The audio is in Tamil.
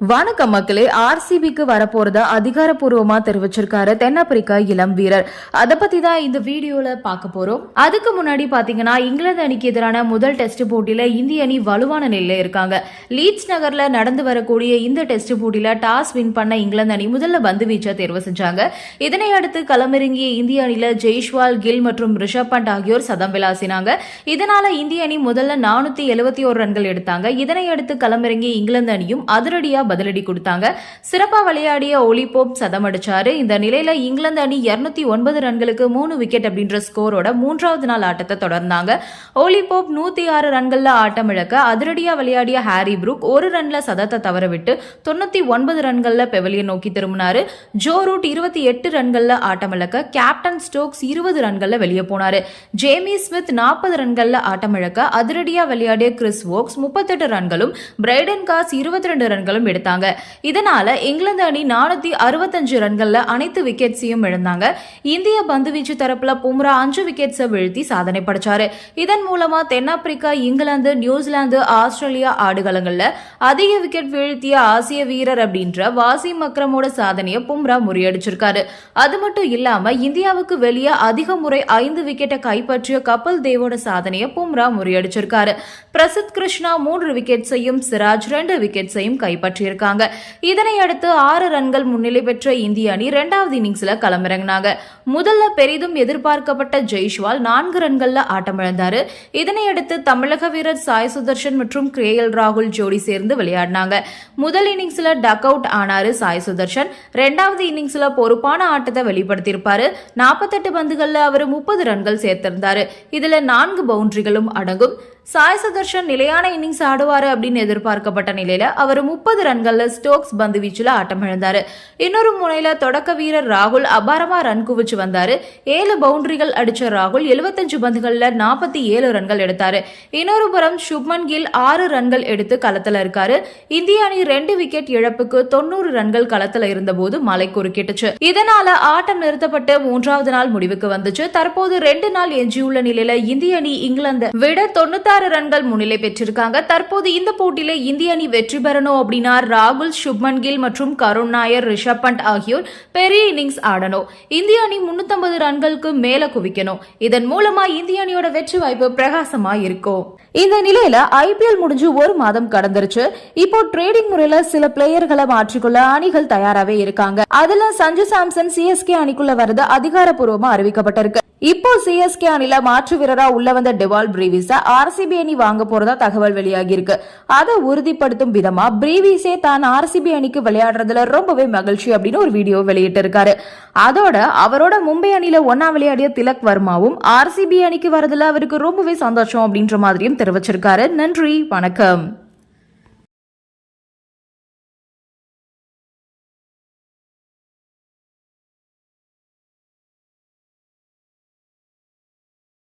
வணக்கம் மக்களே ஆர்சிபிக்கு வரப்போறதா அதிகாரப்பூர்வமா தெரிவிச்சிருக்காரு தென்னாப்பிரிக்கா இளம் வீரர். அதை பத்தி தான் இந்த வீடியோல பார்க்க போறோம். அதுக்கு முன்னாடி பாத்தீங்கன்னா இங்கிலாந்து அணிக்கு எதிரான முதல் டெஸ்ட் போட்டியில இந்திய அணி வலுவான நிலையில இருக்காங்க. லீட்ஸ் நகர்ல நடந்து வரக்கூடிய இந்த டெஸ்ட் போட்டியில டாஸ் வின் பண்ண இங்கிலாந்து அணி முதல்ல பந்து வீச்சா தேர்வு செஞ்சாங்க. இதனை அடுத்து களமிறங்கிய இந்திய அணியில ஜெய்ஷ்வால் கில் மற்றும் ரிஷப் பண்ட் ஆகியோர் சதம் விளாசினாங்க. இதனால இந்திய அணி முதல்ல நானூத்தி எழுபத்தி ஒரு ரன்கள் எடுத்தாங்க. இதனை அடுத்து களமிறங்கிய இங்கிலாந்து அணியும் அதிரடியா பதிலடி கொடுத்தாங்க. சிறப்பா விளையாடிய ஒலி போப் சதம் அடிச்சாரு இந்த நிலையில இங்கிலாந்து அணி இருநூத்தி ஒன்பது ரன்களுக்கு மூணு விக்கெட் அப்படின்ற ஸ்கோரோட மூன்றாவது நாள் ஆட்டத்தை தொடர்ந்தாங்க. ஓலி போப் நூத்தி ஆறு ரன்கள்ல ஆட்டம் இழக்க அதிரடியா விளையாடிய ஹாரி புரூக் ஒரு ரன்ல சதத்தை தவறவிட்டு தொண்ணூத்தி ஒன்பது ரன்கள்ல பெவலியன் நோக்கி திரும்பினாரு. ஜோ ரூட் இருபத்தி எட்டு ரன்கள்ல ஆட்டம் இழக்க கேப்டன் ஸ்டோக்ஸ் இருபது ரன்கள்ல வெளியே போனாரு. ஜேமி ஸ்மித் நாற்பது ரன்கள்ல ஆட்டம் இழக்க அதிரடியா விளையாடிய கிறிஸ் வோக்ஸ் முப்பத்தெட்டு ரன்களும் பிரைடன் காஸ் இருபத்தி ரெண்டு ரன்களும் எடுத்தாங்க. இதனால இங்கிலாந்து அணி நானூத்தி அறுபத்தஞ்சு ரன்கள்ல அனைத்து விக்கெட்ஸையும் இழந்தாங்க. இந்திய பந்துவீச்சு தரப்புல பும்ரா அஞ்சு விக்கெட்ஸை வீழ்த்தி சாதனை படைச்சாரு. இதன் மூலமா தென்னாப்பிரிக்கா இங்கிலாந்து நியூசிலாந்து ஆஸ்திரேலியா ஆடுகளங்கள்ல அதிக விக்கெட் வீழ்த்திய ஆசிய வீரர் அப்படின்ற வாசிம் அக்ரமோட சாதனையை பும்ரா முறியடிச்சிருக்காரு. அது மட்டும் இல்லாம இந்தியாவுக்கு வெளியே அதிக முறை ஐந்து விக்கெட்டை கைப்பற்றிய கபில் தேவோட சாதனையை பும்ரா முறியடிச்சிருக்காரு. பிரசித் கிருஷ்ணா மூன்று விக்கெட்ஸையும் சிராஜ் ரெண்டு விக்கெட்ஸையும் கைப்பற்றியிருக்காங்க இதனை அடுத்து ஆறு ரன்கள் முன்னிலை பெற்ற இந்திய அணி இரண்டாவது இன்னிங்ஸ்ல களமிறங்கினாங்க. முதல்ல பெரிதும் எதிர்பார்க்கப்பட்ட ஜெய்ஷ்வால் நான்கு ரன்கள்ல ஆட்டமிழந்தாரு. இதனை அடுத்து தமிழக வீரர் சாய் சுதர்ஷன் மற்றும் கிரேயல் எல் ராகுல் ஜோடி சேர்ந்து விளையாடினாங்க. முதல் இன்னிங்ஸ்ல டக் அவுட் ஆனாரு சாய் சுதர்ஷன். ரெண்டாவது இன்னிங்ஸ்ல பொறுப்பான ஆட்டத்தை வெளிப்படுத்தியிருப்பாரு. நாற்பத்தெட்டு பந்துகள்ல அவர் முப்பது ரன்கள் சேர்த்திருந்தாரு. இதுல நான்கு பவுண்டரிகளும் அடங்கும். சாய் சுதர்ஷன் நிலையான இன்னிங்ஸ் ஆடுவாரு அப்படின்னு எதிர்பார்க்கப்பட்ட நிலையில அவர் முப்பது ரன்கள்ல ஸ்டோக்ஸ் பந்து வீச்சுல ஆட்டம் இழந்தாரு. இன்னொரு முனையில தொடக்க வீரர் ராகுல் அபாரமா ரன் குவிச்சு வந்தாரு. ஏழு பவுண்டரிகள் அடிச்ச ராகுல் எழுபத்தஞ்சு பந்துகள்ல நாற்பத்தி ஏழு ரன்கள் எடுத்தாரு. இன்னொரு புறம் சுப்மன் கில் ஆறு ரன்கள் எடுத்து களத்துல இருக்காரு. இந்திய அணி ரெண்டு விக்கெட் இழப்புக்கு தொண்ணூறு ரன்கள் களத்துல இருந்தபோது மலை குறுக்கிட்டுச்சு. இதனால ஆட்டம் நிறுத்தப்பட்டு மூன்றாவது நாள் முடிவுக்கு வந்துச்சு. தற்போது ரெண்டு நாள் எஞ்சியுள்ள நிலையில இந்திய அணி இங்கிலாந்து விட தொண்ணூத்தாறு ரன்கள் முன்னிலை பெற்றிருக்காங்க. தற்போது இந்த போட்டியில இந்திய அணி வெற்றி பெறணும் அப்படின்னா ராகுல் சுப்மன் கில் மற்றும் கருண் நாயர் ரிஷப் பண்ட் ஆகியோர் பெரிய இன்னிங்ஸ் ஆடணும். இந்திய அணி முன்னூத்தி ரன்களுக்கு மேல குவிக்கணும். இதன் மூலமா இந்திய அணியோட வெற்றி வாய்ப்பு பிரகாசமா இருக்கும். இந்த நிலையில ஐபிஎல் முடிஞ்சு ஒரு மாதம் கடந்துருச்சு. இப்போ ட்ரேடிங் முறையில சில பிளேயர்களை மாற்றிக்கொள்ள அணிகள் தயாராவே இருக்காங்க. அதுல சஞ்சு சாம்சன் சிஎஸ்கே அணிக்குள்ள வரது அதிகாரப்பூர்வமா அறிவிக்கப்பட்டிருக்கு. இப்போ சிஎஸ்கே அணில மாற்று வீரரா உள்ள வந்த டெவால் பிரீவிஸ ஆர்சிபி அணி வாங்க போறதா தகவல் வெளியாகி இருக்கு அதை உறுதிப்படுத்தும் விதமா பிரீவிஸே தான் ஆர்சிபி அணிக்கு விளையாடுறதுல ரொம்பவே மகிழ்ச்சி அப்படின்னு ஒரு வீடியோ வெளியிட்டு இருக்காரு அதோட அவரோட மும்பை அணில ஒன்னா விளையாடிய திலக் வர்மாவும் ஆர்சிபி அணிக்கு வரதுல அவருக்கு ரொம்பவே சந்தோஷம் அப்படின்ற மாதிரியும் தெரிவிச்சிருக்காரு. நன்றி வணக்கம்.